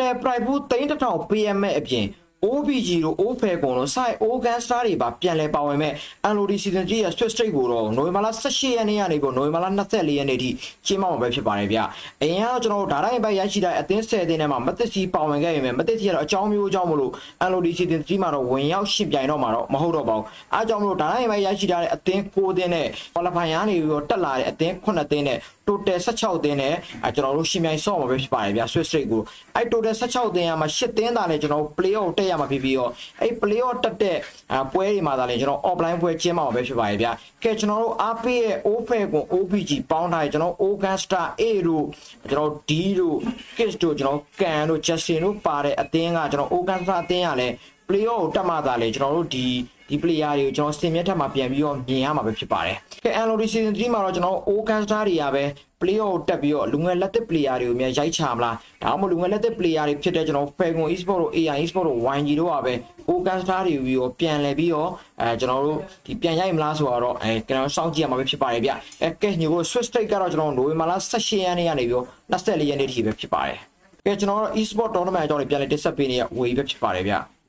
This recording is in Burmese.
total price pool 3000 PM မဲ့အပြင် OBG တို့ OFE ကုန်တို့ site organ star တွေပါပြန်လဲပါဝင်မဲ့ LOD season 3ရဲ့ Swiss Straight ကိုတော့နိုဝင်ဘာလ18ရက်နေ့ကနေပြီးနိုဝင်ဘာလ24ရက်နေ့ထိကျင်းပမှာပဲဖြစ်ပါတယ်ဗျ။အရင်ကတော့ကျွန်တော်တို့ဒါတိုင်းဘက်ရရှိတဲ့အသင်း10သင်းထဲမှာမသက်စီပါဝင်ခဲ့ရင်မသက်စီကတော့အကြောင်းမျိုးအကြောင်းမလို့ LOD season 3မှာတော့ဝင်ရောက်ရှင်ပြိုင်တော့မှာတော့မဟုတ်တော့ပါဘူး။အားကြောင့်မလို့ဒါတိုင်းဘက်ရရှိတဲ့အသင်း9သင်းနဲ့ qualify ရနေပြီးတော့တက်လာတဲ့အသင်း9သင်းနဲ့ total 16သင်းနဲ့အဲကျွန်တော်တို့ရှင်ပြိုင်ဆော့မှာပဲဖြစ်ပါတယ်ဗျာ Swiss Straight ကိုအဲ total 16သင်းရမှာ10သင်းသာလည်းကျွန်တော်တို့ play off တက်ရမှာဖြစ်ပြီးတော့အဲ play off တက်တဲ့အဲပွဲတွေမှာသာလည်းကျွန်တော် offline ပွဲကျင်းပမှာပဲဖြစ်ပါတယ်ဗျာကဲကျွန်တော်တို့အားပေးရဲ့ open ကို OPG ပေါင်းထားရင်ကျွန်တော် Ogan Star A တို့ကျွန်တော် D တို့ Kiss တို့ကျွန်တော် Can တို့ Justin တို့ပါတဲ့အသင်းကကျွန်တော် Ogan Star အသင်းကလည်း play off ကိုတက်မှသာလေကျွန်တော်တို့ဒီ ဒီ player တွေကိုကျွန်တော်စင်မြတ်ထက်မှာပြန်ပြီးတော့မြင်ရမှာပဲဖြစ်ပါတယ်။ကဲ LOD season 3မှာတော့ကျွန်တော် Ogan Star တွေကပဲ play off တက်ပြီးတော့လူငယ်လက်သစ် player တွေကိုမြန်ရိုက်ချမလား။ဒါမှမဟုတ်လူငယ်လက်သစ် player တွေဖြစ်တဲ့ကျွန်တော် Falcon Esport တို့ AI Esport တို့ YG တို့ကပဲ Ogan Star တွေပြီးတော့ပြန်လဲပြီးတော့အဲကျွန်တော်တို့ဒီပြန်ရိုက်မလားဆိုတော့အဲကျွန်တော်စောင့်ကြည့်ရမှာပဲဖြစ်ပါတယ်ဗျ။အဲကဲညီကို Swiss Straight ကတော့ကျွန်တော်နိုဝင်ဘာလ18ရက်နေ့ကနေပြီးတော့24ရက်နေ့ထိပဲဖြစ်ပါတယ်။ကဲကျွန်တော်တို့ Esport tournament အကြောင်းတွေပြန်လဲတက်ဆက်ပေးနေရဝေးပဲဖြစ်ပါတယ်ဗျ။